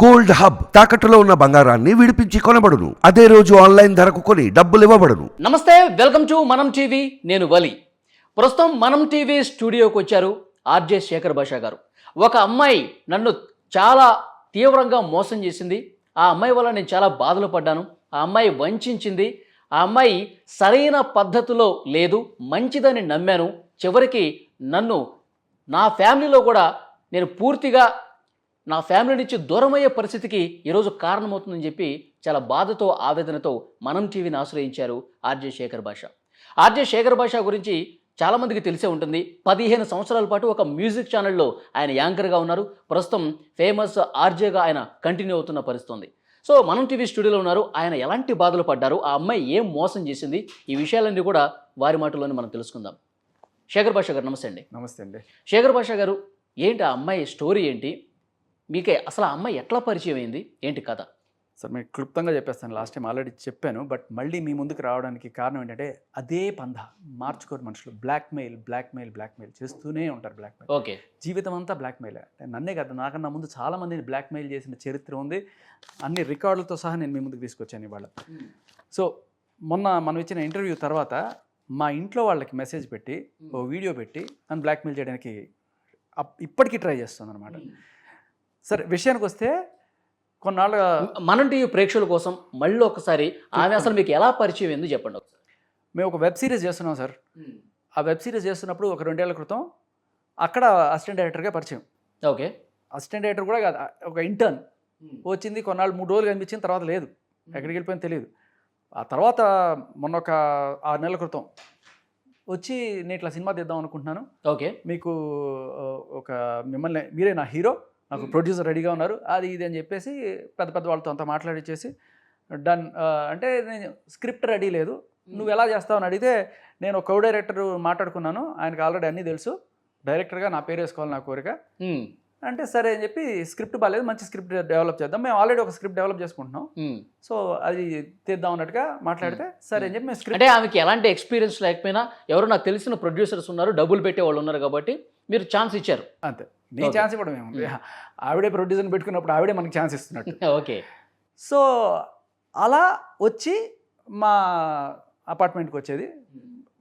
Gold hub తాకట్టులో ఉన్న బంగారాన్ని విడిపించి కొనబడును. అదే రోజు ఆన్లైన్ ధరకు కొని డబ్బులు ఇవ్వబడును. నమస్తే వెల్కమ్ టు మనం టీవీ నేను వలి. ప్రస్తుతం మనం టీవీ స్టూడియోకి వచ్చారు ఆర్జే శేఖర్ భాషా గారు. ఒక అమ్మాయి నన్ను చాలా తీవ్రంగా మోసం చేసింది. ఆ అమ్మాయి వల్ల నేను చాలా బాధలు పడ్డాను. ఆ అమ్మాయి వంచింది ఆ అమ్మాయి సరైన పద్ధతిలో లేదు మంచిదని నమ్మాను. చివరికి నన్ను నా ఫ్యామిలీలో కూడా నేను పూర్తిగా నా ఫ్యామిలీ నుంచి దూరమయ్యే పరిస్థితికి ఈరోజు కారణమవుతుందని చెప్పి చాలా బాధతో ఆవేదనతో మనం టీవీని ఆశ్రయించారు ఆర్జే శేఖర్ భాష ఆర్జే శేఖర్ భాష గురించి చాలామందికి తెలిసే ఉంటుంది. పదిహేను సంవత్సరాల పాటు ఒక మ్యూజిక్ ఛానల్లో ఆయన యాంకర్గా ఉన్నారు. ప్రస్తుతం ఫేమస్ ఆర్జేగా ఆయన కంటిన్యూ అవుతున్న పరిస్థితి ఉంది సో మనం టీవీ స్టూడియోలో ఉన్నారు. ఆయన ఎలాంటి బాధలు పడ్డారు? ఆ అమ్మాయి ఏం మోసం చేసింది? ఈ విషయాలన్నీ కూడా వారి మాటల్లోనే మనం తెలుసుకుందాం. శేఖర్ భాష గారు నమస్తే అండి. నమస్తే అండి. శేఖర్ భాష గారు ఏంటి ఆ అమ్మాయి స్టోరీ ఏంటి? మీకే అసలు ఆ అమ్మాయి ఎట్లా పరిచయం అయింది? ఏంటి కథ? సార్ మీకు క్లుప్తంగా చెప్పేస్తాను. లాస్ట్ టైం ఆల్రెడీ చెప్పాను. బట్ మళ్ళీ మీ ముందుకు రావడానికి కారణం ఏంటంటే అదే పంధ మార్చుకోరు మనుషులు. బ్లాక్మెయిల్ బ్లాక్మెయిల్ బ్లాక్మెయిల్ చేస్తూనే ఉంటారు బ్లాక్మెయిల్. ఓకే. జీవితం అంతా బ్లాక్మెయిల్. అంటే నన్నే కదా నాకన్నా ముందు చాలా మందిని బ్లాక్మెయిల్ చేసిన చరిత్ర ఉంది. అన్ని రికార్డులతో సహా నేను మీ ముందుకు తీసుకొచ్చాను ఇవాళ. సో మొన్న మనం ఇచ్చిన ఇంటర్వ్యూ తర్వాత మా ఇంట్లో వాళ్ళకి మెసేజ్ పెట్టి ఓ వీడియో పెట్టి నన్ను బ్లాక్మెయిల్ చేయడానికి ఇప్పటికీ ట్రై చేస్తుంది అనమాట సరే విషయానికి వస్తే కొన్నాళ్ళ మనం టీవీ ప్రేక్షకుల కోసం మళ్ళీ ఒకసారి ఆమె అసలు మీకు ఎలా పరిచయం అయింది చెప్పండి ఒకసారి. మేము ఒక వెబ్ సిరీస్ చేస్తున్నాం సార్. ఆ వెబ్ సిరీస్ చేస్తున్నప్పుడు ఒక రెండేళ్ళ క్రితం అక్కడ అసిస్టెంట్ డైరెక్టర్గా పరిచయం. ఓకే. అసిస్టెంట్ డైరెక్టర్ కూడా కాదు ఒక ఇంటర్న్. వచ్చింది కొన్నాళ్ళు మూడు రోజులు కనిపించిన తర్వాత లేదు. ఎక్కడికి వెళ్ళిపోయింది తెలియదు. ఆ తర్వాత మొన్న ఒక ఆరు నెలల క్రితం వచ్చి నేను ఇట్లా సినిమా తీద్దాం అనుకుంటున్నాను. ఓకే. మీకు ఒక మిమ్మల్ని మీరే నా హీరో. నాకు ప్రొడ్యూసర్ రెడీగా ఉన్నారు. అది ఇది అని చెప్పేసి పెద్ద పెద్ద వాళ్ళతో అంతా మాట్లాడిచ్చేసి డన్ అంటే నేను స్క్రిప్ట్ రెడీ లేదు. నువ్వు ఎలా చేస్తావు? అని అడిగితే నేను కో డైరెక్టర్ మాట్లాడుకున్నాను. ఆయనకు ఆల్రెడీ అన్నీ తెలుసు. డైరెక్టర్గా నా పేరు వేసుకోవాలి నా కోరిక. అంటే సరే అని చెప్పి స్క్రిప్ట్ బాగాలేదు మంచి స్క్రిప్ట్ డెవలప్ చేద్దాం. మేము ఆల్రెడీ ఒక స్క్రిప్ట్ డెవలప్ చేసుకుంటున్నాం. సో అది తీద్దాం అన్నట్టుగా మాట్లాడితే సరే అని చెప్పి మేము స్క్రిప్ట్ అంటే ఆమెకి ఎలాంటి ఎక్స్పీరియన్స్ లేకపోయినా ఎవరు నాకు తెలిసిన ప్రొడ్యూసర్స్ ఉన్నారు డబ్బులు పెట్టే వాళ్ళు ఉన్నారు కాబట్టి మీరు ఛాన్స్ ఇచ్చారు. అంతే. నేను Okay. ఛాన్స్ ఇవ్వడం ఏముంది ఆవిడే ప్రొడ్యూసర్ని పెట్టుకున్నప్పుడు ఆవిడే మనకి ఛాన్స్ ఇస్తున్నట్టు. ఓకే. సో అలా వచ్చి మా అపార్ట్మెంట్కి వచ్చేది.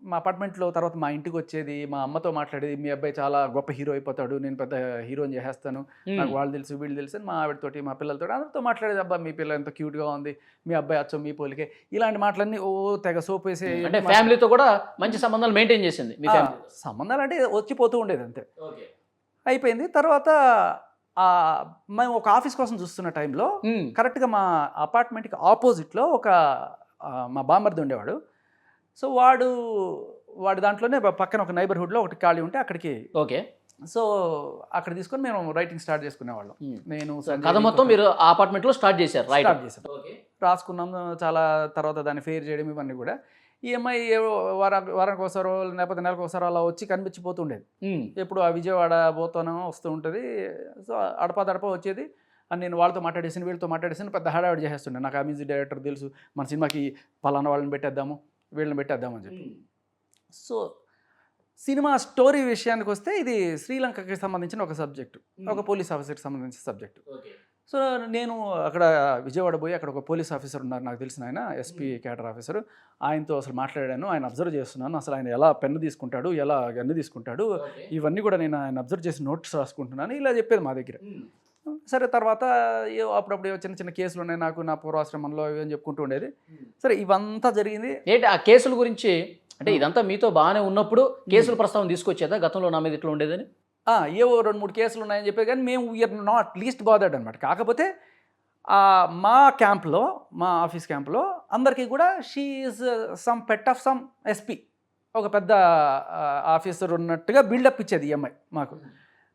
మా అపార్ట్మెంట్లో తర్వాత మా ఇంటికి వచ్చేది మా అమ్మతో మాట్లాడేది మీ అబ్బాయి చాలా గొప్ప హీరో అయిపోతాడు నేను పెద్ద హీరోని చేసేస్తాను నాకు వాళ్ళు తెలుసు వీళ్ళు తెలుసు అని మా ఆవిడతోటి మా పిల్లలతో అందరితో మాట్లాడేది. అబ్బా మీ పిల్ల ఎంత క్యూట్గా ఉంది మీ అబ్బాయి అచ్చం మీ పోలికే ఇలాంటి మాటలన్నీ ఓ తెగ సోప్ వేసే అంటే ఫ్యామిలీతో కూడా మంచి సంబంధాలు మెయింటైన్ చేసింది సంబంధాలు అంటే వచ్చిపోతూ ఉండేది అంతే. అయిపోయింది. తర్వాత ఆ, మేము ఒక ఆఫీస్ కోసం చూస్తున్న టైంలో కరెక్ట్గా మా అపార్ట్మెంట్కి ఆపోజిట్లో ఒక మా బామ్మర్ది ఉండేవాడు. సో వాడు వాడి దాంట్లోనే పక్కన ఒక నైబర్హుడ్లో ఒకటి ఖాళీ ఉంటే అక్కడికి ఓకే. సో అక్కడ తీసుకొని మేము రైటింగ్ స్టార్ట్ చేసుకునేవాళ్ళం. నేను కథ మొత్తం మీరు ఆ అపార్ట్మెంట్లో స్టార్ట్ చేశారు రైట్ స్టార్ట్ ఓకే. రాసుకున్నాం చాలా తర్వాత దాన్ని ఫెయిర్ చేయడం ఇవన్నీ కూడా. ఈ అమ్మాయి ఏవో వారా వారానికి ఒకసారో లేకపోతే నెలకు ఒకసారి అలా వచ్చి కనిపించిపోతుండేది. ఎప్పుడు ఆ విజయవాడ పోతానో వస్తూ ఉంటుంది. సో అడపా దడప వచ్చేది. అని నేను వాళ్ళతో మాట్లాడేసాను వీళ్ళతో మాట్లాడేసాను పెద్ద హడావిడి చేసేస్తుండే. నాకు ఆ మ్యూజిక్ డైరెక్టర్ తెలుసు. మన సినిమాకి పలానా వాళ్ళని పెట్టేద్దాము వీళ్ళని పెట్టేద్దాము అని చెప్పి. సో సినిమా స్టోరీ విషయానికి వస్తే ఇది శ్రీలంకకి సంబంధించిన ఒక సబ్జెక్టు. ఒక పోలీస్ ఆఫీసర్కి సంబంధించిన సబ్జెక్టు. సో నేను అక్కడ విజయవాడ పోయి అక్కడ ఒక పోలీస్ ఆఫీసర్ ఉన్నారు నాకు తెలిసిన ఆయన ఎస్పీ క్యాడర్ ఆఫీసర్. ఆయనతో అసలు మాట్లాడాను ఆయన అబ్జర్వ్ చేస్తున్నాను. అసలు ఆయన ఎలా పెన్ను తీసుకుంటాడు ఎలా గన్ను తీసుకుంటాడు ఇవన్నీ కూడా నేను ఆయన అబ్జర్వ్ చేసి నోట్స్ రాసుకుంటున్నాను. ఇలా చెప్పేది మా దగ్గర. సరే తర్వాత ఏ అప్పుడప్పుడు చిన్న చిన్న కేసులు ఉన్నాయి నాకు నా పూర్వాశ్రమంలో ఇవి అని చెప్పుకుంటూ ఉండేది. సరే ఇవంతా జరిగింది. ఏంటి ఆ కేసుల గురించి అంటే ఇదంతా మీతో బాగానే ఉన్నప్పుడు కేసుల ప్రస్తావన తీసుకొచ్చేదా? గతంలో నా మీద ఇట్లా ఉండేదని? ఏవో రెండు మూడు కేసులు ఉన్నాయని చెప్పి కానీ మేము వీఆర్ నాట్ లీస్ట్ బాదర్డ్ అనమాట కాకపోతే మా క్యాంప్లో మా ఆఫీస్ క్యాంప్లో అందరికీ కూడా she is some pet of some SP ఒక పెద్ద ఆఫీసర్ ఉన్నట్టుగా బిల్డప్ ఇచ్చేది ఈ అమ్మాయి మాకు.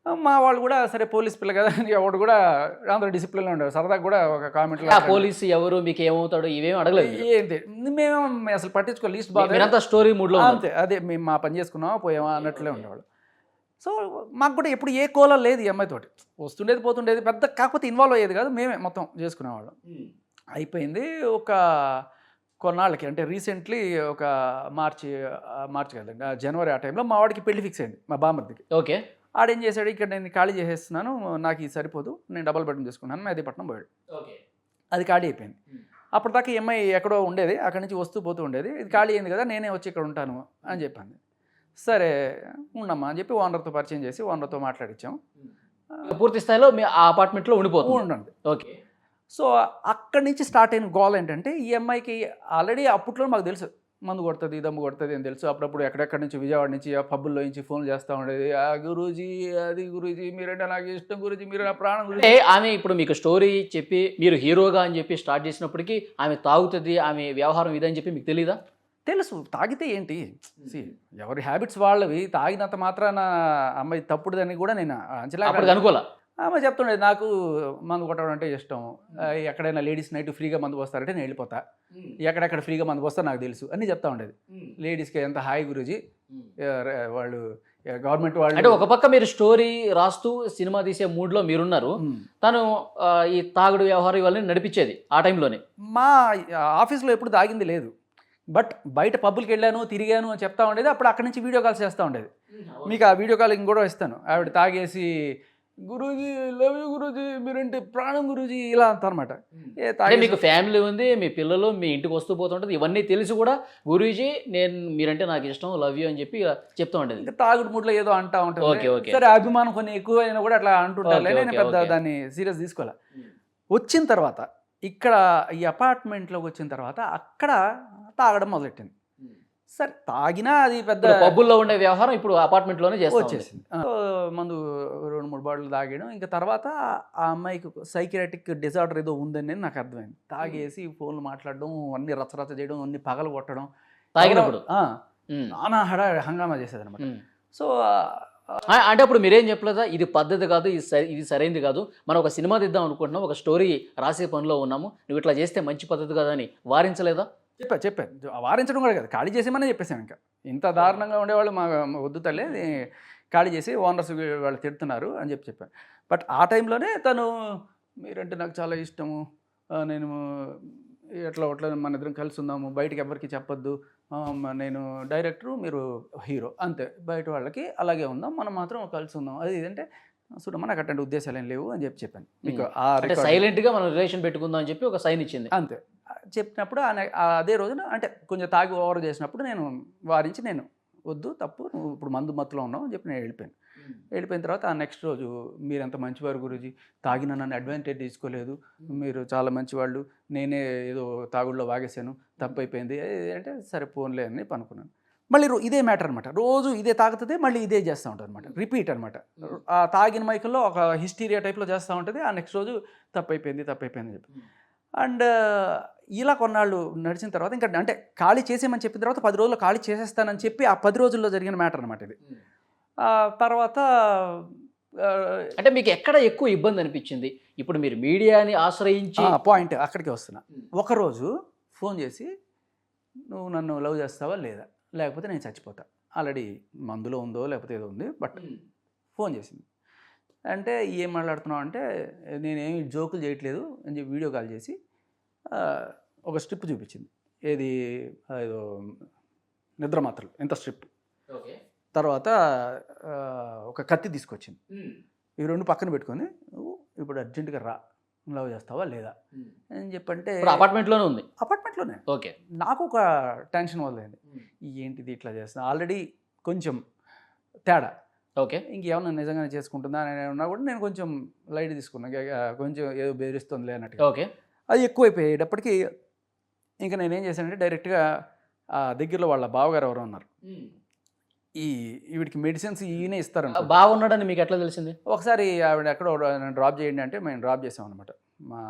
మా వాళ్ళు కూడా సరే పోలీస్ పిల్ల కదా అని ఎవడు కూడా అందరూ డిసిప్లిన్లో ఉండేవారు. సరదాగా కూడా ఒక కామెంట్లో ఆ పోలీసు ఎవరు మీకు ఏమవుతాడు ఇవేం అడగలేదు. ఏంటి మేము అసలు పట్టించుకో లీస్ట్ బాగా స్టోరీ మూడ్లో ఉన్నారు. అంతే అదే మేము మా పని చేసుకున్నామా పోయామా అన్నట్లే ఉండేవాళ్ళు. సో మాకు కూడా ఎప్పుడు ఏ కోల లేదు ఈ అమ్మాయితోటి వస్తుండేది పోతుండేది పెద్ద కాకపోతే ఇన్వాల్వ్ అయ్యేది కాదు మేమే మొత్తం చేసుకునేవాళ్ళం. అయిపోయింది ఒక కొన్నాళ్ళకి అంటే రీసెంట్లీ ఒక మార్చి మార్చి కదండి జనవరి ఆ టైంలో మా వాడికి పెళ్ళి ఫిక్స్ అయింది మా బామ్మర్దికి. ఓకే. ఆడేం చేశాడు ఇక్కడ నేను ఖాళీ చేసేస్తున్నాను నాకు ఇది సరిపోదు నేను డబల్ బెడ్రూమ్ తీసుకున్నాను మెహదీపట్నం పోయాడు. ఓకే. అది ఖాళీ అయిపోయింది. అప్పటిదాకా అమ్మాయి ఎక్కడో ఉండేది అక్కడి నుంచి వస్తూ పోతూ ఉండేది ఇది ఖాళీ అయింది కదా నేనే వచ్చి ఇక్కడ ఉంటాను అని చెప్పాను. సరే ఉండమ్మా అని చెప్పి ఓనర్తో పరిచయం చేసి ఓనర్తో మాట్లాడించాం పూర్తి స్థాయిలో మీ ఆ అపార్ట్మెంట్లో ఉండిపోతుంది. ఉండండి. ఓకే. సో అక్కడి నుంచి స్టార్ట్ అయిన గోల్ ఏంటంటే ఈ అమ్మాయికి ఆల్రెడీ అప్పట్లో మాకు తెలుసు. మందు కొడుతుంది దమ్ము కొడుతుంది అని తెలుసు. అప్పుడప్పుడు ఎక్కడెక్కడి నుంచి విజయవాడ నుంచి ఆ పబ్బుల్లో నుంచి ఫోన్ చేస్తూ ఉండేది. ఆ గురూజీ అది గురూజీ మీరంటే నాకు ఇష్టం గురూజీ మీరు నా ప్రాణం గురూజీ. ఆమె ఇప్పుడు మీకు స్టోరీ చెప్పి మీరు హీరోగా అని చెప్పి స్టార్ట్ చేసినప్పటికీ ఆమె తాగుతుంది ఆమె వ్యవహారం ఇదని చెప్పి మీకు తెలీదా? తెలుసు తాగితే ఏంటి? ఎవరి హ్యాబిట్స్ వాళ్ళవి తాగినంత మాత్రాన అమ్మాయి తప్పుడుదని కూడా నేను అంచనా అనుకోలే? ఆమె చెప్తుండేది నాకు మందు కొట్టడం అంటే ఇష్టం ఎక్కడైనా లేడీస్ నైట్ ఫ్రీగా మందు పోస్తారంటే నేను వెళ్ళిపోతా. ఎక్కడెక్కడ ఫ్రీగా మందు పోస్తా నాకు తెలుసు అని చెప్తా ఉండేది. లేడీస్కి ఎంత హాయ్ గురూజీ వాళ్ళు గవర్నమెంట్ వాళ్ళు అంటే ఒక పక్క మీరు స్టోరీ రాస్తూ సినిమా తీసే మూడ్లో మీరున్నారు. తను ఈ తాగుడు వ్యవహారం ఇవన్నీ నడిపించేది ఆ టైంలోనే. మా ఆఫీస్లో ఎప్పుడు తాగింది లేదు. బట్ బయట పబ్బులకి వెళ్ళాను తిరిగాను అని చెప్తా ఉండేది. అప్పుడు అక్కడి నుంచి వీడియో కాల్స్ చేస్తూ ఉండేది. మీకు ఆ వీడియో కాలింగ్ కూడా ఇస్తాను. ఆవిడ తాగేసి గురూజీ లవ్ యూ గురూజీ మీరంటే ప్రాణం గురూజీ? ఇలా తాగేసి మీకు ఫ్యామిలీ ఉంది మీ పిల్లలు మీ ఇంటికి వస్తూ పోతుంటది. ఇవన్నీ తెలిసి కూడా గురూజీ నేను మీరంటే నాకు ఇష్టం లవ్ యూ అని చెప్పి చెప్తూ ఉండేది. ఇంకా తాగుడు మూడ్లో ఏదో అంటా ఓకే, ఉంటుంది. ఓకే. సరే అభిమానం కొన్ని ఎక్కువ అయినా కూడా అట్లా అంటుంటారులే. ఓకే, నేను ఓకే, పెద్ద ఓకే. దాన్ని సీరియస్ తీసుకోలే. వచ్చిన తర్వాత ఇక్కడ ఈ అపార్ట్మెంట్లోకి వచ్చిన తర్వాత అక్కడ తాగడం మొదలెట్టింది. సరే తాగినా అది పెద్ద పబ్బుల్లో ఉండే వ్యవహారం ఇప్పుడు అపార్ట్మెంట్లోనే చేస్తా ఉంది. వచ్చేసింది. మందు రెండు మూడు బాటిల్ తాగాడు ఇంకా తర్వాత ఆ అమ్మాయికి సైకియాటిక్ డిజార్డర్ ఏదో ఉందని నాకు అర్థమైంది. తాగేసి ఫోన్లు మాట్లాడడం అన్ని రచ్చరచ్చ చేయడం అన్ని పగలు కొట్టడం. తాగినప్పుడు? నానా హడా హంగామా చేసేది అనమాట. సో అంటే అప్పుడు మీరేం చెప్పలేదా? ఇది పద్ధతి కాదు ఇది సరి ఇది సరైంది కాదు. మనం ఒక సినిమా తీద్దాం అనుకుంటున్నాం ఒక స్టోరీ రాసే పనిలో ఉన్నాము. నువ్వు ఇట్లా చేస్తే మంచి పద్ధతి కాదు అని వారించలేదా? చెప్పా చెప్పాను వారించడం కూడా కాదు ఖాళీ చేసేమని చెప్పేసాను ఇంకా. ఇంత దారుణంగా ఉండేవాళ్ళు మా వద్దు తల్లి ఖాళీ చేసి ఓనర్స్ వాళ్ళు తిడుతున్నారు అని చెప్పి చెప్పాను బట్ ఆ టైంలోనే తను మీరంటే నాకు చాలా ఇష్టము. నేను ఎట్లా అట్లా మన ఇద్దరం కలిసి ఉందాము. బయటికి ఎవరికి చెప్పొద్దు. నేను డైరెక్టరు మీరు హీరో అంతే. బయట వాళ్ళకి అలాగే ఉందాం మనం మాత్రం కలిసి ఉందాం. అది ఇదంటే చూడమ్మా నాకు అట్లాంటి ఉద్దేశాలు ఏం లేవు అని చెప్పి చెప్పాను. మీకు ఆ అంటే record- సైలెంట్గా మనం రిలేషన్ పెట్టుకుందాం అని చెప్పి ఒక సైన్ ఇచ్చింది. అంతే. చెప్పినప్పుడు అదే రోజున అంటే కొంచెం తాగి ఓవర్ చేసినప్పుడు నేను వారించి నేను వద్దు తప్పు నువ్వు ఇప్పుడు మందు మత్తులో ఉన్నావు అని చెప్పి నేను వెళ్ళిపోయాను. వెళ్ళిపోయిన తర్వాత ఆ నెక్స్ట్ రోజు మీరు ఎంత మంచివారు గురుజీ తాగిన నన్ను అడ్వాంటేజ్ తీసుకోలేదు మీరు చాలా మంచివాళ్ళు నేనే ఏదో తాగుడులో వాగేశాను తప్పు అయిపోయింది అంటే సరే పోన్లే అని అనుకున్నాను. మళ్ళీ ఇదే మ్యాటర్ అనమాట రోజు ఇదే తాగుతుంది మళ్ళీ ఇదే చేస్తూ ఉంటుంది అనమాట రిపీట్ అనమాట ఆ తాగిన మైకుల్లో ఒక హిస్టీరియా టైప్లో చేస్తూ ఉంటుంది ఆ నెక్స్ట్ రోజు తప్పు అయిపోయింది తప్పు అయిపోయింది అని చెప్పి. అండ్ ఇలా కొన్నాళ్ళు నడిచిన తర్వాత ఇంకా అంటే ఖాళీ చేసేయమని చెప్పిన తర్వాత పది రోజుల్లో ఖాళీ చేసేస్తానని చెప్పి ఆ పది రోజుల్లో జరిగిన మ్యాటర్ అనమాట ఇది. తర్వాత అంటే మీకు ఎక్కడ ఎక్కువ ఇబ్బంది అనిపించింది? ఇప్పుడు మీరు మీడియాని ఆశ్రయించి ఆ, పాయింట్ అక్కడికి వస్తున్నా. ఒకరోజు ఫోన్ చేసి నువ్వు నన్ను లవ్ చేస్తావా లేదా? లేకపోతే నేను చచ్చిపోతా. ఆల్రెడీ మందులో ఉందో లేకపోతే ఏదో ఉంది బట్ ఫోన్ చేసింది. అంటే ఏం మాట్లాడుతున్నావు అంటే నేనేమి జోకులు చేయట్లేదు అని చెప్పి వీడియో కాల్ చేసి ఒక స్ట్రిప్ చూపించింది. ఏది? ఏదో నిద్ర మాత్రలు ఎంత స్ట్రిప్. ఓకే. తర్వాత ఒక కత్తి తీసుకొచ్చింది. ఈ రెండు పక్కన పెట్టుకొని నువ్వు ఇప్పుడు అర్జెంటుగా రా లవ్ చేస్తావా లేదా? అని చెప్పంటే ఇప్పుడు అపార్ట్మెంట్లోనే ఉంది. అపార్ట్మెంట్లోనే. ఓకే. నాకు ఒక టెన్షన్ మొదలైంది. ఏంటిది ఇట్లా చేస్తున్నా? ఆల్రెడీ కొంచెం తేడా. ఓకే. ఇంకేమన్నా నిజంగానే చేసుకుంటుందా అని ఉన్నా కూడా నేను కొంచెం లైట్ తీసుకున్నా. కొంచెం ఏదో బెదిరిస్తుంది అన్నట్టుగా. ఓకే. అది ఎక్కువైపోయేటప్పటికి ఇంకా నేనేం చేశానంటే డైరెక్ట్గా ఆ దగ్గరలో వాళ్ళ బావగారు ఎవరో ఉన్నారు. ఈ వీడికి మెడిసిన్స్ ఈయనే ఇస్తారంట. బాగున్నాడని మీకు ఎట్లా తెలిసింది? ఒకసారి ఆవిడ ఎక్కడో డ్రాప్ చేయండి అంటే మేము డ్రాప్ చేసాం అనమాట మా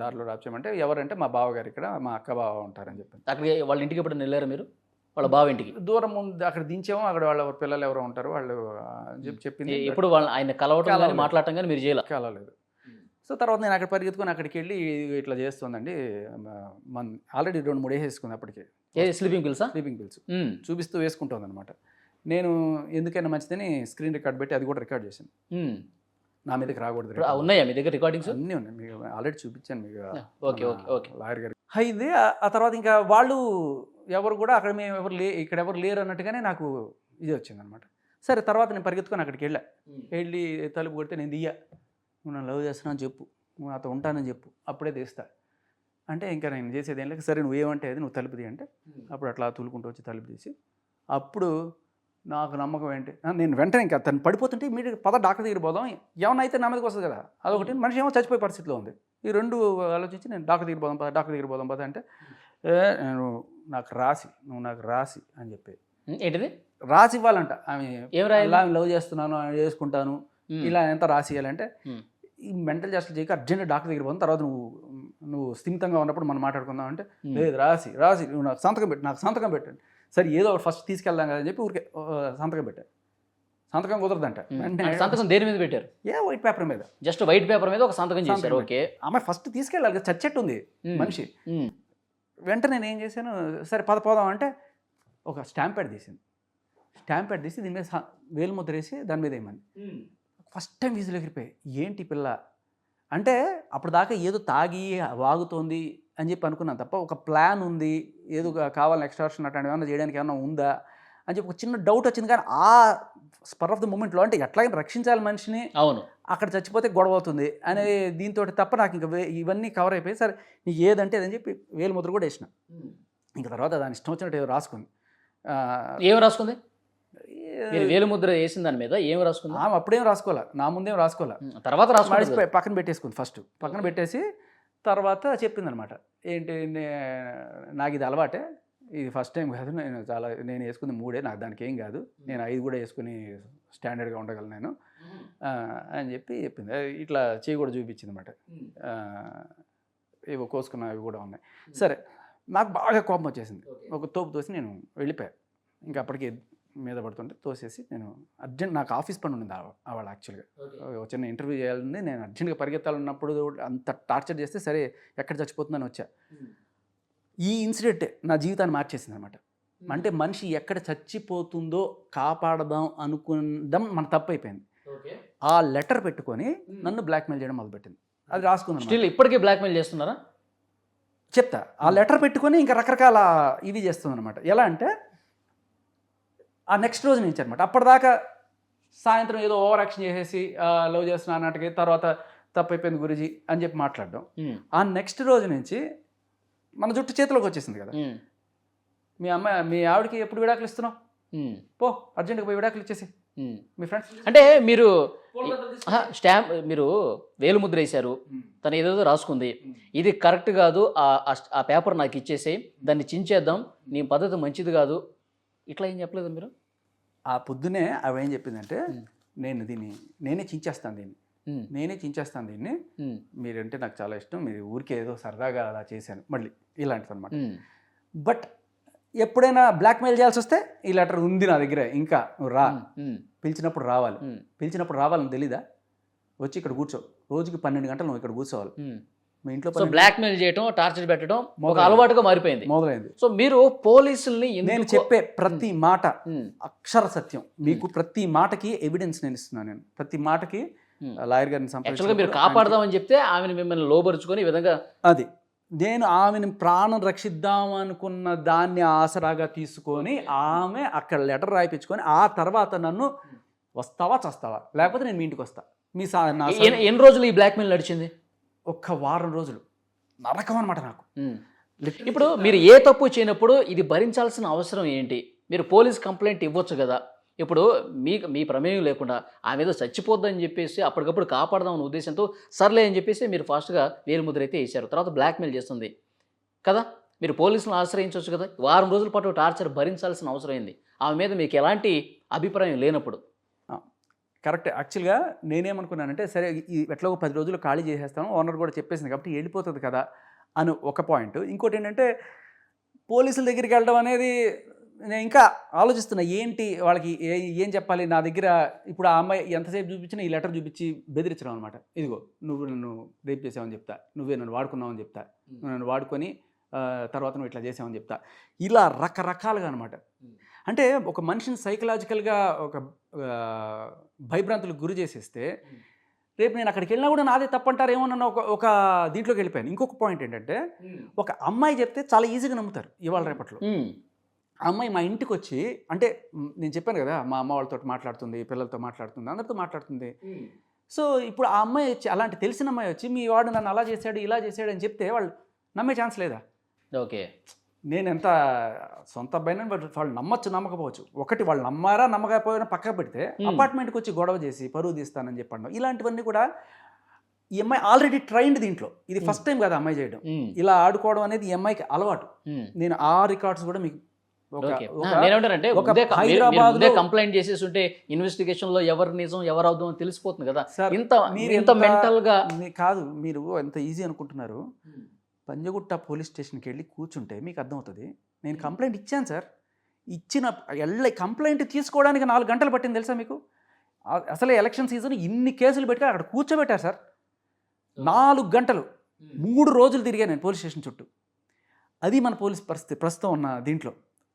దారిలో డ్రాప్ చేయమంటే ఎవరంటే మా బావగారు ఇక్కడ మా అక్క బావ ఉంటారని చెప్పాను. అక్కడికి వాళ్ళ ఇంటికి ఎప్పుడు వెళ్ళారు మీరు? వాళ్ళ బావ ఇంటికి? దూరం ఉంది అక్కడ దించాము అక్కడ వాళ్ళ పిల్లలు ఎవరో ఉంటారు వాళ్ళు చెప్పి చెప్పింది ఎప్పుడు వాళ్ళ ఆయన కలవటం కానీ. మాట్లాడటం కానీ మీరు చేయాలి? కలవలేదు. సో తర్వాత నేను అక్కడ పరిగెత్తుకొని అక్కడికి వెళ్ళి ఇట్లా చేస్తుందండి మన ఆల్రెడీ రెండు మూడు వేసేసుకుంది అప్పటికి. ఏ స్లీపింగ్ పిల్సా స్లీపింగ్ పిల్స్ చూపిస్తూ వేసుకుంటుంది అనమాట నేను ఎందుకైనా మంచిదని స్క్రీన్ రికార్డ్ పెట్టి అది కూడా రికార్డ్ చేశాను. నా మీదకి రాకూడదు ఉన్నాయా మీ దగ్గర రికార్డింగ్స్ అన్నీ ఉన్నాయి. మీకు ఆల్రెడీ చూపించాను మీకు. Okay okay okay. లాయర్ గారు. అయింది ఆ- ఆ తర్వాత ఇంకా వాళ్ళు ఎవరు కూడా అక్కడ మేము ఎవరు లే ఇక్కడ ఎవరు లేరు అన్నట్టుగానే నాకు ఇది వచ్చింది అనమాట సరే తర్వాత నేను పరిగెత్తుకొని అక్కడికి వెళ్ళా. వెళ్ళి తలుపు కొడితే నేను దియ్యా. నువ్వు నన్ను లవ్ చేస్తున్నాను చెప్పు. నువ్వు నాతో ఉంటానని చెప్పు. అప్పుడే తీస్తా. అంటే ఇంకా నేను చేసేది ఏం లేక సరే నువ్వు ఏమంటే అది నువ్వు తలుపు తీ అంటే అప్పుడు అట్లా తులుకుంటూ వచ్చి తలుపు తీసి అప్పుడు నాకు నమ్మకం ఏంటి? నేను వెంటనే ఇంకా తను పడిపోతుంటే మీరు పద డాక్టర్ దగ్గర పోదాం. ఏమన్నా అయితే నా మీదకి వస్తుంది కదా. అదొకటి. మనిషి ఏమో చచ్చిపోయే పరిస్థితిలో ఉంది. ఈ రెండు ఆలోచించి నేను డాక్టర్ దగ్గర పోదాం పద డాక్టర్ దగ్గర పోదాం పద అంటే "ఏ, నేను నాకు రాసి నువ్వు నాకు రాసి అని చెప్పి. ఉమ్, ఏంటిది? రాసి ఇవ్వాలంట. ఆమె ఏం రాయాలి? ఇలా లవ్ చేస్తున్నాను చేసుకుంటాను. ఇలా ఎంత రాసి ఇవ్వాలంటే ఈ మెంటల్ జాస్ట్లు చేయక అర్జెంట్ డాక్టర్ దగ్గర పోతాం తర్వాత నువ్వు నువ్వు స్థిమితంగా ఉన్నప్పుడు మనం మాట్లాడుకుందాం అంటే. లేదు రాసి రాసి నువ్వు నాకు సంతకం పెట్టు నాకు సంతకం పెట్టండి సరే ఏదో ఒకటి ఫస్ట్ తీసుకెళ్దాం కదా అని చెప్పి ఊరికే సంతకం పెట్టా. సంతకం కుదరదంట. సంతకం దేని మీద పెట్టారు? ఏ వైట్ పేపర్ మీద. జస్ట్ వైట్ పేపర్ మీద ఒక సంతకం చేశారు ఓకే. ఆమె ఫస్ట్ తీసుకెళ్ళాలి కదా చచ్చెట్టు ఉంది మనిషి. వెంటనే నేను ఏం చేశాను సరే పద పోదాం అంటే ఒక స్టాంప్ ప్యాడ్ తీసింది స్టాంప్ ప్యాడ్ తీసి దీని మీద సా- వేలు ముద్ర వేసి దాని మీద వేయమని. ఫస్ట్ టైం వీజులు ఎగిరిపోయి ఏంటి పిల్ల? అంటే అప్పుడు దాకా ఏదో తాగి వాగుతోంది అని చెప్పి అనుకున్నాను తప్ప ఒక ప్లాన్ ఉంది. ఏదో కావాలని ఎక్స్ట్రాక్షన్ అట్లాంటివి ఏమైనా చేయడానికి ఏమైనా ఉందా? అని చెప్పి ఒక చిన్న డౌట్ వచ్చింది. కానీ ఆ స్పర్ ఆఫ్ ద మూమెంట్లో అంటే ఎట్లాగైనా రక్షించాలి మనిషిని. అవును. అక్కడ చచ్చిపోతే గొడవ అవుతుంది అనే దీంతో తప్ప నాకు ఇంకా ఇవన్నీ కవర్ అయిపోయి సరే నీకు ఏదంటే అదని చెప్పి వేలు ముద్ర కూడా వేసిన. ఇంకా తర్వాత దాని ఇష్టం వచ్చినట్టు ఏదో రాసుకుంది. ఆ, ఏం రాసుకుంది? వేలు ముద్ర వేసిన దాని మీద ఏం రాసుకుంది? ఆమె అప్పుడేం రాసుకోవాలా? నా ముందేం రాసుకోవాలా? తర్వాత మడిచిపోయి పక్కన పెట్టేసుకుంది ఫస్ట్ పక్కన పెట్టేసి తర్వాత చెప్పింది అనమాట ఏంటి నాకు ఇది అలవాటే. ఇది ఫస్ట్ టైం కాదు. నేను చాలా నేను వేసుకుంది మూడే. నాకు దానికి ఏం కాదు. నేను ఐదు కూడా వేసుకుని స్టాండర్డ్గా ఉండగలను నేను. అని చెప్పి చెప్పింది. ఇట్లా చేయి కూడా చూపించింది అనమాట ఏవో కోసుకున్నవి కూడా ఉన్నాయి. సరే నాకు బాగా కోపం వచ్చేసింది. ఒక తోపు తోసి నేను వెళ్ళిపోయా. ఇంకా అప్పటికి మీద పడుతుంటే తోసేసి నేను అర్జెంట్ నాకు ఆఫీస్ పని ఉండింది ఆవిడ యాక్చువల్గా చిన్న ఇంటర్వ్యూ చేయాలని నేను అర్జెంట్గా పరిగెత్తాలన్నప్పుడు అంత టార్చర్ చేస్తే సరే ఎక్కడ చచ్చిపోతుందని వచ్చా. ఈ ఇన్సిడెంట్ నా జీవితాన్ని మార్చేసింది అనమాట అంటే మనిషి ఎక్కడ చచ్చిపోతుందో కాపాడదాం అనుకుందాం మన తప్పు అయిపోయింది. ఆ లెటర్ పెట్టుకొని నన్ను బ్లాక్మెయిల్ చేయడం మొదలుపెట్టింది. అది రాసుకుందాం స్టిల్ ఇప్పటికీ బ్లాక్మెయిల్ చేస్తున్నారా? చెప్తా. ఆ లెటర్ పెట్టుకొని ఇంకా రకరకాల ఇవి చేస్తుంది అనమాట ఎలా అంటే ఆ నెక్స్ట్ రోజు నుంచి అనమాట అప్పటిదాకా సాయంత్రం ఏదో ఓవర్ యాక్షన్ చేసేసి లవ్ చేస్తున్నా అన్నట్టుగా తర్వాత తప్పైపోయింది గురుజీ అని చెప్పి మాట్లాడడం. ఆ నెక్స్ట్ రోజు నుంచి మన జుట్టు చేతిలోకి వచ్చేసింది కదా. మీ అమ్మాయి మీ ఆవిడకి ఎప్పుడు విడాకులు ఇస్తున్నావు? పో అర్జెంట్గా పోయి విడాకులు ఇచ్చేసి. మీ ఫ్రెండ్స్ అంటే మీరు స్టాంప్ మీరు వేలు ముద్ర వేశారు. తను ఏదేదో రాసుకుంది. ఇది కరెక్ట్ కాదు ఆ- ఆ స్ట్- ఆ పేపర్ నాకు ఇచ్చేసేయి. దాన్ని చించేద్దాం. నీ పద్ధతి మంచిది కాదు. ఇట్లా ఏం చెప్పలేదు మీరు? ఆ పొద్దునే అవి ఏం చెప్పిందంటే. నేను దీన్ని నేనే చించేస్తాను దీన్ని. నేనే చించేస్తాను దీన్ని. మీరంటే నాకు చాలా ఇష్టం. మీరు ఊరికే ఏదో సరదాగా అలా చేశాను. మళ్ళీ ఇలాంటిది అనమాట బట్ ఎప్పుడైనా బ్లాక్మెయిల్ చేయాల్సి వస్తే ఈ లెటర్ ఉంది నా దగ్గర ఇంకా నువ్వు రా. పిలిచినప్పుడు రావాలి. పిలిచినప్పుడు రావాలని తెలీదా? వచ్చి ఇక్కడ కూర్చో. రోజుకి పన్నెండు గంటలు నువ్వు ఇక్కడ కూర్చోవాలి. మీ ఇంట్లో సో బ్లాక్మెయిల్ చేయటం టార్చర్ పెట్టడం ఒక. అలవాటుగా మారిపోయింది. మొదలైంది. సో మీరు పోలీసుల్ని నేను చెప్పే ప్రతి మాట అక్షర సత్యం. మీకు ప్రతి మాటకి ఎవిడెన్స్ నేను ఇస్తున్నాను నేను. ప్రతి మాటకి. లాయర్ గారిని యాక్చువల్గా మీరు కాపాడదామని చెప్తే ఆమెను మిమ్మల్ని లోపరుచుకొని ఈ విధంగా అది. నేను ఆమెను ప్రాణం రక్షిద్దాం అనుకున్న దాన్ని ఆసరాగా తీసుకొని ఆమె అక్కడ లెటర్ రాయిపించుకొని ఆ తర్వాత నన్ను వస్తావా చస్తావా? లేకపోతే నేను మీ ఇంటికి వస్తా. మీ ఎన్ని రోజులు ఈ బ్లాక్మెయిల్ నడిచింది? ఒక్క వారం రోజులు. నరకం అనమాట నాకు. ఇప్పుడు మీరు ఏ తప్పు చేయనప్పుడు ఇది భరించాల్సిన అవసరం ఏంటి? మీరు పోలీస్ కంప్లైంట్ ఇవ్వచ్చు కదా. ఇప్పుడు మీ మీ ప్రమేయం లేకుండా ఆమె ఏదో చచ్చిపోద్దని చెప్పేసి అప్పటికప్పుడు కాపాడదామన్న ఉద్దేశంతో సర్లే అని చెప్పేసి మీరు ఫాస్ట్గా వేలు ముద్ర అయితే వేశారు. తర్వాత బ్లాక్మెయిల్ చేస్తుంది. కదా? మీరు పోలీసులను ఆశ్రయించవచ్చు కదా? వారం రోజుల పాటు టార్చర్ భరించాల్సిన అవసరం ఏంది? ఆమె మీద మీకు ఎలాంటి అభిప్రాయం లేనప్పుడు. కరెక్ట్. యాక్చువల్గా నేనేమనుకున్నానంటే సరే ఈ ఎట్లా ఒక పది రోజులు ఖాళీ చేసేస్తాను ఓనర్ కూడా చెప్పేసింది కాబట్టి వెళ్ళిపోతుంది కదా అని ఒక పాయింట్. ఇంకోటి ఏంటంటే పోలీసుల దగ్గరికి వెళ్ళడం అనేది నేను ఇంకా ఆలోచిస్తున్నా ఏంటి వాళ్ళకి ఏ ఏం చెప్పాలి? నా దగ్గర ఇప్పుడు ఆ అమ్మాయి ఎంతసేపు చూపించినా ఈ లెటర్ చూపించి బెదిరించడం అనమాట ఇదిగో నువ్వు నన్ను రేప్ చేసావని చెప్తా నువ్వే నన్ను వాడుకున్నావని చెప్తా నువ్వు నన్ను వాడుకొని తర్వాత నువ్వు ఇట్లా చేసావని చెప్తా. ఇలా రకరకాలుగా అనమాట అంటే ఒక మనిషిని సైకలాజికల్గా ఒక భయభ్రాంతులకు గురి చేసేస్తే రేపు నేను అక్కడికి వెళ్ళినా కూడా నాదే తప్పంటారేమో నన్ను ఒక ఒక దీంట్లోకి వెళ్ళిపోయాను. ఇంకొక పాయింట్ ఏంటంటే ఒక అమ్మాయి చెప్తే చాలా ఈజీగా నమ్ముతారు ఇవాళ రేపట్లో. అమ్మాయి మా ఇంటికి వచ్చి అంటే నేను చెప్పాను కదా మా అమ్మ వాళ్ళతో మాట్లాడుతుంది పిల్లలతో మాట్లాడుతుంది అందరితో మాట్లాడుతుంది. సో ఇప్పుడు ఆ అమ్మాయి వచ్చి అలాంటి తెలిసిన అమ్మాయి వచ్చి మీ వాడు నన్ను అలా చేశాడు ఇలా చేశాడు అని చెప్తే వాళ్ళు నమ్మే ఛాన్స్ లేదా? ఓకే. నేను ఎంత సొంత అబ్బాయిని వాళ్ళు నమ్మచ్చు నమ్మకపోవచ్చు. ఒకటి వాళ్ళు నమ్మారా నమ్మకపోయినా పక్కకు పెడితే. అపార్ట్మెంట్కి వచ్చి గొడవ చేసి పరువు తీస్తానని చెప్పండి. ఇలాంటివన్నీ కూడా ఈ అమ్మాయి ఆల్రెడీ ట్రైన్డ్ దీంట్లో. ఇది ఫస్ట్ టైం కదా అమ్మాయి చేయడం. ఇలా ఆడుకోవడం అనేది ఈ అమ్మాయికి అలవాటు. నేను ఆ రికార్డ్స్ కూడా మీకు ముందే కంప్లైంట్ చేసేసి ఉంటే ఇన్వెస్టిగేషన్లో ఎవరు నిజం ఎవరు అవుదాం తెలిసిపోతుంది కదా. ఇంత ఇంత ఎంత- మెంటల్గా కాదు మీరు ఎంత ఈజీ అనుకుంటున్నారు? పంజగుట్ట పోలీస్ స్టేషన్కి వెళ్ళి కూర్చుంటే మీకు అర్థమవుతుంది. నేను కంప్లైంట్ ఇచ్చాను సార్. ఇచ్చిన వెళ్ళి కంప్లైంట్ తీసుకోవడానికి నాలుగు గంటలు పట్టింది తెలుసా మీకు? అసలే ఎలక్షన్ సీజన్ ఇన్ని కేసులు పెట్టి అక్కడ కూర్చోబెట్టారు సార్. నాలుగు గంటలు మూడు రోజులు తిరిగాను నేను పోలీస్ స్టేషన్ చుట్టూ. అది మన పోలీస్ పరిస్థితి ప్రస్తుతం ఉన్న దీంట్లో.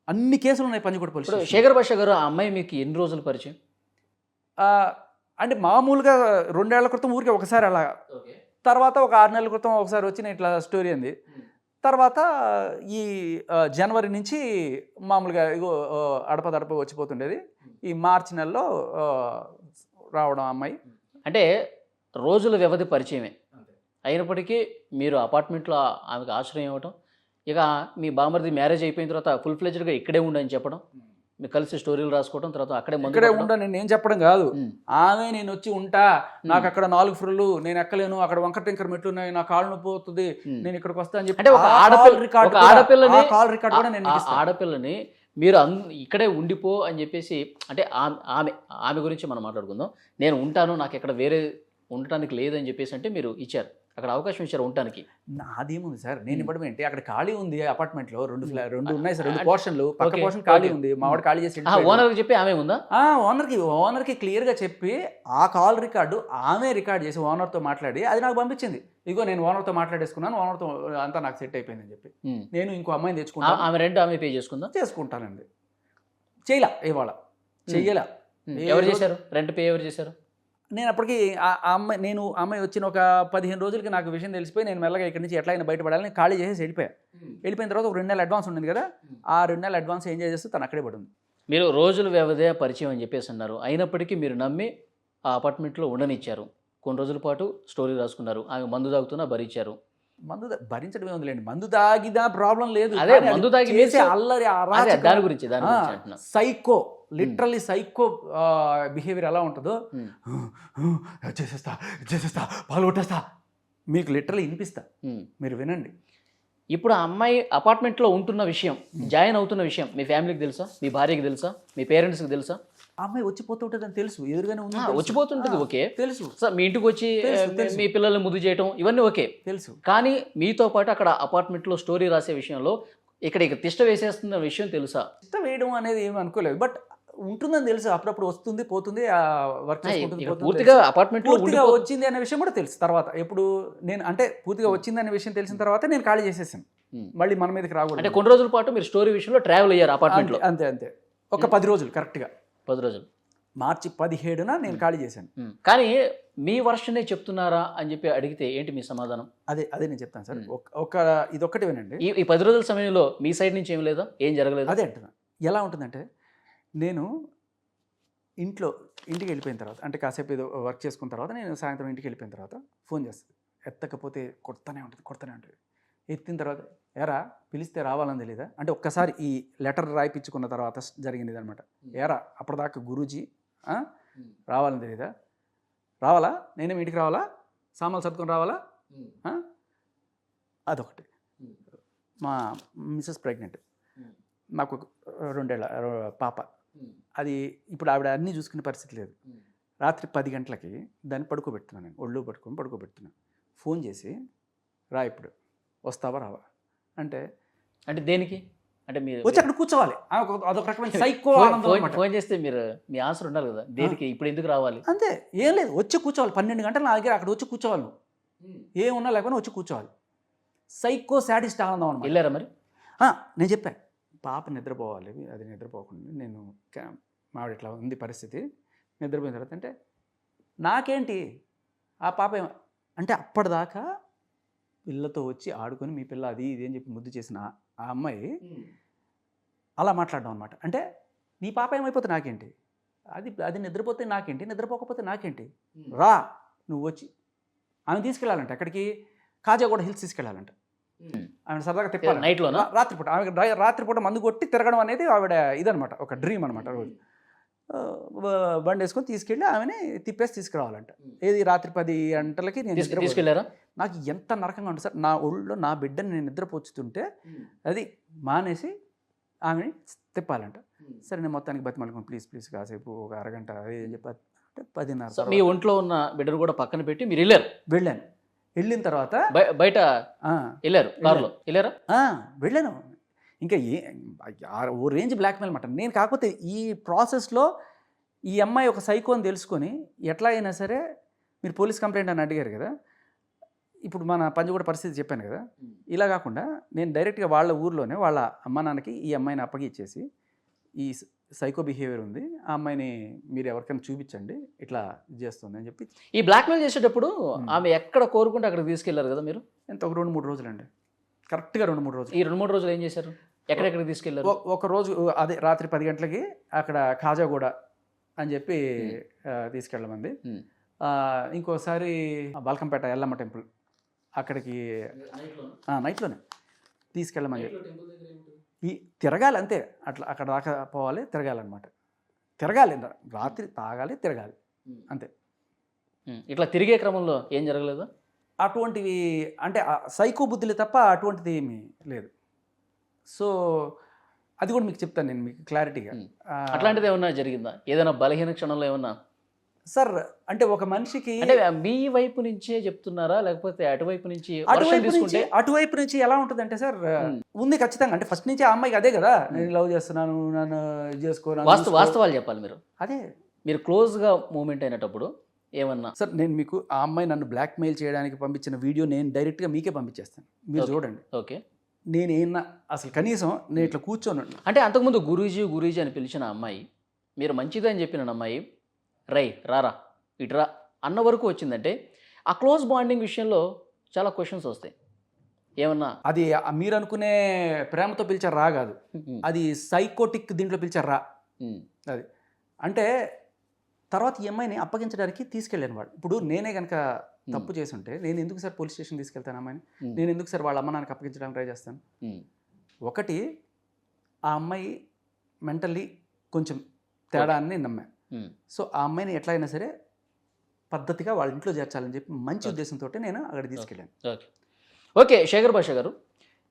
అన్ని కేసులు ఉన్నాయి పంజగుట్ట పోలీస్ శేఖర్ భాష గారు ఆ అమ్మాయి మీకు ఎన్ని రోజులు పరిచయం? అంటే మామూలుగా రెండేళ్ళ క్రితం ఊరికే ఒకసారి అలా తర్వాత ఒక ఆరు నెలల క్రితం ఒకసారి వచ్చిన ఇట్లా స్టోరీ అంది. తర్వాత ఈ జనవరి నుంచి మామూలుగా ఇగో అడప అడపదడప వచ్చిపోతుండేది. ఈ మార్చి నెలలో రావడం అమ్మాయి. అంటే రోజుల వ్యవధి పరిచయమే. అయినప్పటికీ మీరు అపార్ట్మెంట్లో ఆమెకు ఆశ్రయం ఇవ్వటం ఇక మీ బామర్ది మ్యారేజ్ అయిపోయిన తర్వాత ఫుల్ ఫ్లెజ్డ్గా ఇక్కడే ఉండని చెప్పడం మీరు కలిసి స్టోరీలు రాసుకోవడం తర్వాత అక్కడే ఇక్కడే. ఉంటా నేను చెప్పడం కాదు ఆమె నేను వచ్చి ఉంటా నాకు అక్కడ నాలుగు ఫ్రుళ్ళు నేను ఎక్కలేను అక్కడ వంకర టింకర మెట్లు ఉన్నాయి నా కాళ్ళు నొప్పి ఉమ్. నేను ఇక్కడికి వస్తా అని చెప్పి ఆడపిల్ల- రికార్డ్ ఆడపిల్లని- కాల్ రికార్డ్ కూడా నేను. ఆడపిల్లని మీరు అన్ ఇక్కడే ఉండిపో అని చెప్పేసి అంటే ఆమె ఆమె ఆమె గురించి మనం మాట్లాడుకుందాం నేను ఉంటాను నాకు ఇక్కడ వేరే ఉండటానికి లేదని చెప్పేసి అంటే మీరు ఇచ్చారు అక్కడ అవకాశం ఇచ్చారు ఉండటానికి. నాదేముంది సార్? నేను ఇవ్వడం ఏంటి? అక్కడ ఖాళీ ఉంది అపార్ట్మెంట్లో. రెండు రెండు ఉన్నాయి సార్ రెండు పోర్షన్లు పక్క పోర్షన్ ఖాళీ. ఉంది. మా వాడు ఖాళీ చేసి ఆ ఓనర్కి చెప్పి ఆమె ఉందా? ఓనర్కి ఓనర్కి క్లియర్గా చెప్పి ఆ కాల్ రికార్డు ఆమె రికార్డ్ చేసి ఓనర్తో మాట్లాడి అది నాకు పంపించింది. ఇగో నేను ఓనర్తో మాట్లాడేసుకున్నాను ఓనర్తో అంతా నాకు సెట్ అయిపోయిందని చెప్పి. నేను ఇంకో అమ్మాయిని తెచ్చుకుంటాను ఆమె రెంట్ ఆమె పే చేసుకుందా? చేసుకుంటానండి. చేయలా ఇవాళ. చెయ్యలా ఎవరు చేశారు? రెంట్ పే ఎవరు చేశారు? నేను అప్పటికి ఆ అమ్మాయి నేను అమ్మాయి వచ్చిన ఒక పదిహేను రోజులకి నాకు విషయం తెలిసిపోయి నేను మెల్లగా ఇక్కడి నుంచి ఎట్లా అయినా బయటపడాలని ఖాళీ చేసి వెళ్ళిపోయా వెళ్ళిపోయిన తర్వాత ఒక రెండు నెలలు అడ్వాన్స్ ఉండింది కదా ఆ రెండు నెలలు అడ్వాన్స్ ఏం చేస్తే తను అక్కడే పడింది. మీరు రోజుల వ్యవధే పరిచయం అని చెప్పేసి అన్నారు. అయినప్పటికీ మీరు నమ్మి ఆ అపార్ట్మెంట్లో ఉండనిచ్చారు. కొన్ని రోజుల పాటు స్టోరీ రాసుకున్నారు. ఆమె మందు తాగుతున్నా భరించారు. మందు భరించడమే ఉందిలేండి. మందు తాగిదా ప్రాబ్లం లేదు. అదే, మందు తాగి అల్లరి దాని గురించి దాని గురించి సైకో లిటరల్లీ సైకో బిహేవియర్ ఎలా ఉంటుందో ఉమ్. చేసేస్తా చేసేస్తా పాలు కొట్టేస్తా. మీకు లిటరల్లీ వినిపిస్తా. ఉమ్. మీరు వినండి. ఇప్పుడు ఆ అమ్మాయి అపార్ట్మెంట్లో ఉంటున్న విషయం జాయిన్ అవుతున్న విషయం మీ ఫ్యామిలీకి తెలుసా? మీ భార్యకి తెలుసా? మీ పేరెంట్స్కి తెలుసా? అమ్మాయి వచ్చిపోతుంటుందని తెలుసు. ఎదురుగానే ఉంది. వచ్చిపోతుంటుంది ఓకే. తెలుసు. సో మీ ఇంటికి వచ్చి. మీ పిల్లల్ని ముద్దు చేయటం ఇవన్నీ ఓకే. తెలుసు. కానీ మీతో పాటు అక్కడ అపార్ట్మెంట్లో స్టోరీ రాసే విషయంలో ఇక్కడ ఇక తిష్ట వేసేస్తున్న విషయం తెలుసా? ఇష్టం వేయడం అనేది ఏమి అనుకోలేదు. బట్ ఉంటుందని తెలుసు. అప్పుడప్పుడు వస్తుంది పోతుంది వర్క్ ఇక్కడ పోతుంది పూర్తిగా తెలుసు. అపార్ట్మెంట్లో పూర్తిగా వచ్చింది అనే విషయం కూడా తెలుసు తర్వాత. ఎప్పుడు నేను అంటే పూర్తిగా వచ్చింది అనే విషయం తెలిసిన తర్వాత నేను ఖాళీ చేసేసాను. ఉమ్. మళ్ళీ మన మీదకి అంటే రాకూడదు కొన్ని రోజుల పాటు మీరు స్టోరీ విషయంలో ట్రావెల్ అయ్యారు అపార్ట్మెంట్లో అంతే అంతే ఒక పది రోజులు కరెక్ట్గా పది రోజులు. మార్చి పదిహేడున నేను ఖాళీ చేశాను. కానీ మీ వర్షనే చెప్తున్నారా అని చెప్పి అడిగితే ఏంటి మీ సమాధానం? అదే అదే నేను చెప్తాను సార్. ఒక ఒక ఇదొక్కటి వినండి. ఈ ఈ పది రోజుల సమయంలో మీ సైడ్ నుంచి ఏం లేదా? ఏం జరగలేదు? అదే అంటున్నా. ఎలా ఉంటుందంటే నేను ఇంట్లో ఇంటికి వెళ్ళిపోయిన తర్వాత అంటే కాసేపు ఏదో వర్క్ చేసుకున్న తర్వాత నేను సాయంత్రం ఇంటికి వెళ్ళిపోయిన తర్వాత ఫోన్ చేస్తుంది ఎత్తకపోతే కొడతానే ఉంటుంది కొడతానే ఉంటుంది. ఎత్తిన తర్వాత ఎరా పిలిస్తే రావాలని తెలీదా? అంటే ఒక్కసారి ఈ లెటర్ రాయిపించుకున్న తర్వాత జరిగింది అనమాట ఎరా అప్పటిదాకా గురూజీ? రావాలని తెలీదా? రావాలా? నేనే మీ ఇంటికి రావాలా? సామాన్లు సర్దుకొని రావాలా? అదొకటి. మా మిస్సెస్ ప్రెగ్నెంట్. నాకు రెండేళ్ళ పాప. అది ఇప్పుడు ఆవిడ అన్నీ చూసుకునే పరిస్థితి లేదు. రాత్రి పది గంటలకి దాన్ని పడుకోబెడుతున్నాను నేను. ఒళ్ళు పట్టుకొని పడుకోబెడుతున్నాను ఫోన్ చేసి రా ఇప్పుడు వస్తావా రావా? అంటే అంటే దేనికి? అంటే మీరు వచ్చి అక్కడ కూర్చోవాలి. అదొక రకమైన సైకో ఫోన్- చేస్తే మీరు మీ ఆన్సర్ ఉండాలి కదా. దేనికి? ఇప్పుడు ఎందుకు రావాలి? అంతే. ఏం లేదు. వచ్చి కూర్చోవాలి. పన్నెండు గంటలు నా దగ్గర అక్కడ వచ్చి కూర్చోవాలి నువ్వు. ఏమున్నా లేకపోయినా వచ్చి కూర్చోవాలి. సైకో సాడిస్ట్ ఆనందం అనమాట వెళ్ళారా మరి? నేను చెప్పాను పాప నిద్రపోవాలి. అది నిద్రపోకుండా నేను మావిడ ఇట్లా ఉంది పరిస్థితి. నిద్రపోయిన తర్వాత అంటే నాకేంటి? ఆ పాప ఏమ అంటే అప్పటిదాకా పిల్లతో వచ్చి ఆడుకొని మీ పిల్ల అది ఇది అని చెప్పి ముద్దు చేసిన ఆ- అమ్మాయి అలా మాట్లాడడం అనమాట అంటే నీ పాప ఏమైపోతే నాకేంటి? అది అది నిద్రపోతే నాకేంటి? నిద్రపోకపోతే నాకేంటి? రా నువ్వు వచ్చి ఆమె తీసుకెళ్ళాలంట ఎక్కడికి? కాజాగూడ హిల్స్ తీసుకెళ్ళాలంట. ఆమె సరదాగా తిప్పాలి. నైట్లోనా? రా- రాత్రిపూట. ఆమె రాత్రిపూట మందు కొట్టి తిరగడం అనేది ఆవిడ ఇదనమాట ఒక డ్రీమ్ అనమాట రోజు. బండి వేసుకొని తీసుకెళ్ళి ఆమెని తిప్పేసి తీసుకురావాలంట. ఏది రాత్రి పది గంటలకి నేను తీసుకు- నిద్రపోతాను. తీసుకెళ్ళారా నాకు ఎంత నరకంగా ఉంటుంది సార్ నా ఒళ్ళో నా బిడ్డని నేను నిద్రపోచుతుంటే అది మానేసి ఆమెని తిప్పాలంట. సరే నేను మొత్తానికి బతిమలుకుని ప్లీజ్ ప్లీజ్ కాసేపు ఒక అరగంట అది అని చెప్పి అంటే పదిన్నర మీ ఒంట్లో ఉన్న బిడ్డను కూడా పక్కన పెట్టి మీరు వెళ్ళారు? వెళ్ళాను. వెళ్ళిన తర్వాత బయ- బయట వెళ్ళారు కారులో. వెళ్ళారా? వెళ్ళాను. ఇంకా ఏ ఆ ఓ రేంజ్ బ్లాక్మెయిల్ అనమాట నేను కాకపోతే ఈ ప్రాసెస్లో ఈ అమ్మాయి ఒక సైకో అని తెలుసుకొని ఎట్లా అయినా సరే మీరు పోలీస్ కంప్లైంట్ అని అడిగారు కదా. ఇప్పుడు మన పంజగుడ పరిస్థితి చెప్పాను కదా. ఇలా కాకుండా నేను డైరెక్ట్గా వాళ్ళ ఊర్లోనే వాళ్ళ అమ్మ నాన్నకి ఈ అమ్మాయిని అప్పగిచ్చేసి ఈ సైకో బిహేవియర్ ఉంది. ఆ అమ్మాయిని మీరు ఎవరికైనా చూపించండి. ఇట్లా చేస్తుంది అని చెప్పి ఈ బ్లాక్మెయిల్ చేసేటప్పుడు ఆమె ఎక్కడ కోరుకుంటే అక్కడ తీసుకెళ్ళారు కదా మీరు? ఎంత? ఒక రెండు మూడు రోజులండి. కరెక్ట్గా రెండు మూడు రోజులు. ఈ రెండు మూడు రోజులు ఏం చేశారు? ఎక్కడెక్కడ తీసుకెళ్ళారు? ఒక రోజు అదే రాత్రి పది గంటలకి అక్కడ కాజాగూడ అని చెప్పి తీసుకెళ్ళమంది. ఇంకోసారి బాల్కంపేట ఎల్లమ్మ టెంపుల్ అక్కడికి నైట్లోనే? తీసుకెళ్ళమని చెప్పి ఈ తిరగాలి అంతే. అట్లా అక్కడ దాకా పోవాలి తిరగాలన్నమాట. తిరగాలి రాత్రి తాగాలి తిరగాలి. అంతే. ఇట్లా తిరిగే క్రమంలో ఏం జరగలేదు? అటువంటివి అంటే సైకో బుద్ధులు తప్ప అటువంటిది ఏమీ లేదు. సో అది కూడా మీకు చెప్తాను నేను మీకు క్లారిటీగా. అట్లాంటిది ఏమన్నా జరిగిందా? ఏదైనా బలహీన క్షణంలో ఏమన్నా? సార్ అంటే ఒక మనిషికి అంటే మీ వైపు నుంచే చెప్తున్నారా? లేకపోతే అటువైపు నుంచి అటువైపు నుంచి తీసుకుంటే? అటువైపు నుంచి ఎలా ఉంటుందంటే సార్ మ్మ్. ఉంది ఖచ్చితంగా. అంటే ఫస్ట్ నుంచి ఆ అమ్మాయికి అదే కదా నేను లవ్ చేస్తున్నాను నన్ను ఇది చేసుకో నన్ను వాస్తవ చూసుకో. వాస్తవాలు చెప్పాలి మీరు. అదే. మీరు క్లోజ్గా మూమెంట్ అయినప్పుడు ఏమన్నా? సార్ నేను మీకు ఆ అమ్మాయి నన్ను బ్లాక్మెయిల్ చేయడానికి పంపించిన వీడియో నేను డైరెక్ట్గా మీకే పంపించేస్తాను. మీరు. చూడండి. ఓకే. నేను ఏమన్నా అసలు కనీసం నేను ఇట్లా కూర్చొని అంటే అంతకుముందు గురూజీ గురూజీ అని పిలిచిన అమ్మాయి మీరు మంచిది అని చెప్పిన అమ్మాయి రై రారా ఇటురా అన్న వరకు వచ్చిందంటే ఆ క్లోజ్ బాండింగ్ విషయంలో చాలా క్వశ్చన్స్ వస్తాయి. ఏమన్నా? అది మీరు అనుకునే ప్రేమతో పిలిచారు రా కాదు. అది సైకోటిక్ దీంట్లో పిలిచారు రా. అది. అంటే తర్వాత ఈ అమ్మాయిని అప్పగించడానికి తీసుకెళ్ళాను వాడు. ఇప్పుడు నేనే కనుక తప్పు చేసి ఉంటే నేను ఎందుకు సార్ పోలీస్ స్టేషన్ తీసుకెళ్తాను అమ్మాయిని? నేను ఎందుకు సార్ వాళ్ళ అమ్మ నాన్నకి అప్పగించడానికి ట్రై చేస్తాను? ఒకటి ఆ అమ్మాయి మెంటల్లీ కొంచెం తేడా అని నేను నమ్మా. ఉమ్. సో ఆ అమ్మాయిని ఎట్లా అయినా సరే పద్ధతిగా వాళ్ళ ఇంట్లో చేర్చాలని చెప్పి మంచి ఉద్దేశంతో నేను అక్కడ తీసుకెళ్ళాను. ఓకే ఓకే శేఖర్ భాష గారు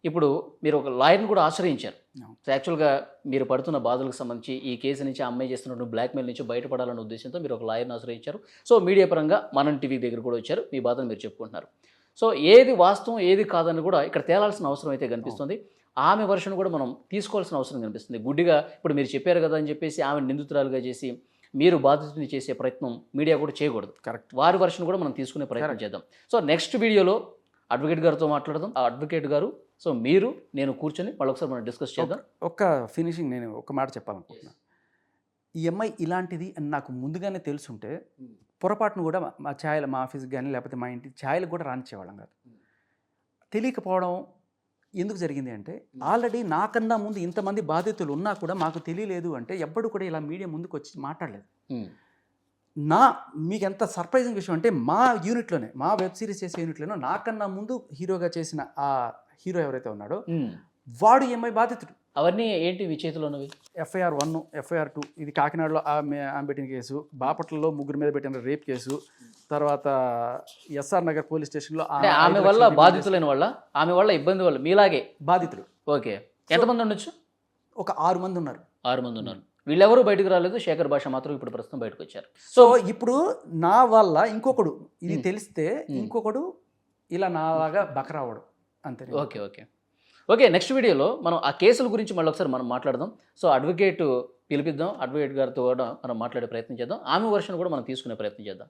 ఇప్పుడు మీరు ఒక లాయర్ని కూడా ఆశ్రయించారు. యాక్చువల్గా మీరు పడుతున్న బాధలకు సంబంధించి ఈ కేసు నుంచి అమ్మాయి చేస్తున్న బ్లాక్మెయిల్ నుంచి బయటపడాలన్న ఉద్దేశంతో మీరు ఒక లాయర్ని ఆశ్రయించారు. సో మీడియా పరంగా మనం టీవీ దగ్గర కూడా వచ్చారు. మీ బాధను మీరు చెప్పుకుంటున్నారు. సో ఏది వాస్తవం ఏది కాదని కూడా ఇక్కడ తేలాల్సిన అవసరం అయితే కనిపిస్తుంది. ఆమె వర్షన్ కూడా మనం తీసుకోవాల్సిన అవసరం కనిపిస్తుంది. గుడ్డిగా ఇప్పుడు మీరు చెప్పారు కదా అని చెప్పేసి ఆమె నిందితురాలుగా చేసి మీరు బాధితుని చేసే ప్రయత్నం మీడియా కూడా చేయకూడదు. కరెక్ట్ వారి వర్షన్ కూడా మనం తీసుకునే ప్రయత్నం. చేద్దాం. సో నెక్స్ట్ వీడియోలో అడ్వకేట్ గారితో మాట్లాడదాం. ఆ అడ్వకేట్ గారు సో మీరు నేను కూర్చొని మళ్ళీ ఒకసారి మనం డిస్కస్ చేద్దాం. ఒక్క ఫినిషింగ్ నేను ఒక మాట చెప్పాలనుకుంటున్నా. ఈ అమ్మాయి ఇలాంటిది అని నాకు ముందుగానే తెలుసుంటే Hmm. పొరపాటును కూడా మా- ఛాయలు మా ఆఫీస్కి కానీ లేకపోతే మా ఇంటి ఛాయలకు కూడా రానిచ్చేవాళ్ళం కాదు. Hmm. తెలియకపోవడం ఎందుకు జరిగింది అంటే ఆల్రెడీ నాకన్నా ముందు ఇంతమంది బాధితులు ఉన్నా కూడా మాకు తెలియలేదు అంటే ఎవ్వడు కూడా ఇలా మీడియా ముందుకు వచ్చి మాట్లాడలేదు. నా మీకు ఎంత సర్ప్రైజింగ్ విషయం అంటే మా యూనిట్లోనే మా వెబ్ సిరీస్ చేసే యూనిట్లోనే నాకన్నా ముందు హీరోగా చేసిన ఆ హీరో ఎవరైతే ఉన్నాడో. వాడు అమ్మాయి బాధితుడు. అవన్నీ ఏంటి మీ చేతిలో ఉన్నవి ఎఫ్ఐఆర్ వన్ ఎఫ్ఐఆర్ టూ ఇది కాకినాడలో ఆమె ఆమె పెట్టిన కేసు. బాపట్లలో ముగ్గురు మీద పెట్టిన రేప్ కేసు. తర్వాత ఎస్ఆర్ నగర్ పోలీస్ స్టేషన్లో ఆమె వల్ల బాధితులైన వల్ల ఆమె వల్ల ఇబ్బంది వల్ల మీలాగే? బాధితులు. ఓకే. ఎంతమంది ఉండొచ్చు? ఒక ఆరు మంది ఉన్నారు. ఆరు మంది ఉన్నారు. వీళ్ళెవరూ బయటకు రాలేదు. శేఖర్ భాష మాత్రం ఇప్పుడు ప్రస్తుతం బయటకు వచ్చారు. సో ఇప్పుడు నా వల్ల ఇంకొకడు ఇది. తెలిస్తే. ఇంకొకడు ఇలా నాలాగా బకరావడం అంతే ఓకే ఓకే. ఓకే నెక్స్ట్ వీడియోలో మనం ఆ కేసుల గురించి మళ్ళీ ఒకసారి మనం మాట్లాడదాం. సో అడ్వకేట్ పిలిపిద్దాం అడ్వకేట్ గారితో కూడా మనం మాట్లాడే ప్రయత్నం చేద్దాం. ఆమె వర్షన్ కూడా మనం తీసుకునే ప్రయత్నం చేద్దాం.